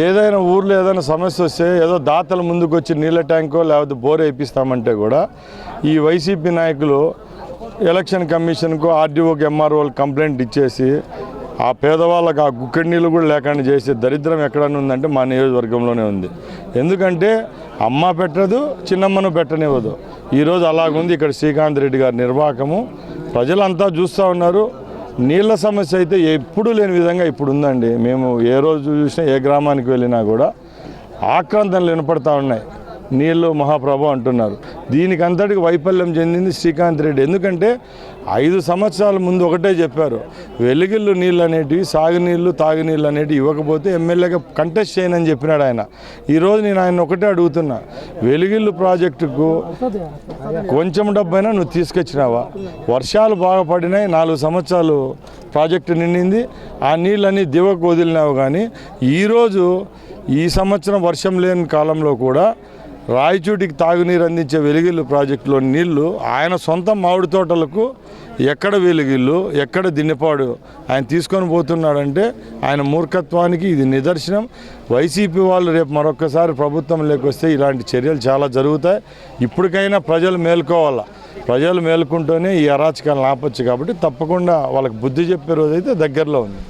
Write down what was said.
ఏదైనా ఊర్లో ఏదైనా సమస్య వస్తే ఏదో దాతల ముందుకు వచ్చి నీళ్ళ ట్యాంకో లేకపోతే బోర్ వేయిస్తామంటే కూడా ఈ వైసీపీ నాయకులు ఎలక్షన్ కమిషన్కు ఆర్డీఓకి ఎంఆర్ఓలు కంప్లైంట్ ఇచ్చేసి ఆ పేదవాళ్ళకి ఆ గుక్కడి నీళ్ళు కూడా లేకుండా చేసే దరిద్రం ఎక్కడన్నా ఉందంటే మా నియోజకవర్గంలోనే ఉంది. ఎందుకంటే అమ్మ పెట్టదు చిన్నమ్మను పెట్టనివ్వదు. ఈరోజు అలాగుంది. ఇక్కడ శ్రీకాంత్ రెడ్డి గారి నిర్వాహకము. ప్రజలంతా చూస్తూ ఉన్నారు. నీళ్ళ సమస్య అయితే ఎప్పుడూ లేని విధంగా ఇప్పుడు ఉందండి మేము ఏ రోజు చూసినా ఏ గ్రామానికి వెళ్ళినా కూడా ఆక్రాంతం వినపడతా ఉన్నాయి. నీళ్ళు మహాప్రభు అంటున్నారు. దీనికి అంతటికి వైఫల్యం చెందింది శ్రీకాంత్ రెడ్డి. ఎందుకంటే ఐదు సంవత్సరాల ముందు ఒకటే చెప్పారు. వెలుగిల్లు నీళ్ళు అనేటివి సాగునీళ్ళు తాగునీళ్ళు అనేటివి ఇవ్వకపోతే ఎమ్మెల్యేగా కంటెస్ట్ చేయనని చెప్పినాడు ఆయన. ఈరోజు నేను ఆయన ఒకటే అడుగుతున్నా. వెలుగిల్లు ప్రాజెక్టుకు కొంచెం డబ్బైనా నువ్వు తీసుకొచ్చినావా? వర్షాలు బాగా పడినాయి నాలుగు సంవత్సరాలు ప్రాజెక్టు నిండింది. ఆ నీళ్ళని దివకు వదిలినావు కానీ ఈరోజు ఈ సంవత్సరం వర్షం లేని కాలంలో కూడా రాయచూటికి తాగునీరు అందించే వెలుగిల్లు ప్రాజెక్టులో నీళ్ళు ఆయన సొంత మామిడి తోటలకు ఎక్కడ వెలుగిల్లు ఎక్కడ దిన్నెపాడు ఆయన తీసుకొని పోతున్నాడంటే ఆయన మూర్ఖత్వానికి ఇది నిదర్శనం. వైసీపీ వాళ్ళు రేపు మరొకసారి ప్రభుత్వం లేకొస్తే ఇలాంటి చర్యలు చాలా జరుగుతాయి. ఇప్పటికైనా ప్రజలు మేల్కోవాలా? ప్రజలు మేల్కుంటూనే ఈ అరాచకాలను ఆపొచ్చు కాబట్టి తప్పకుండా వాళ్ళకి బుద్ధి చెప్పే రోజైతే దగ్గరలో ఉంది.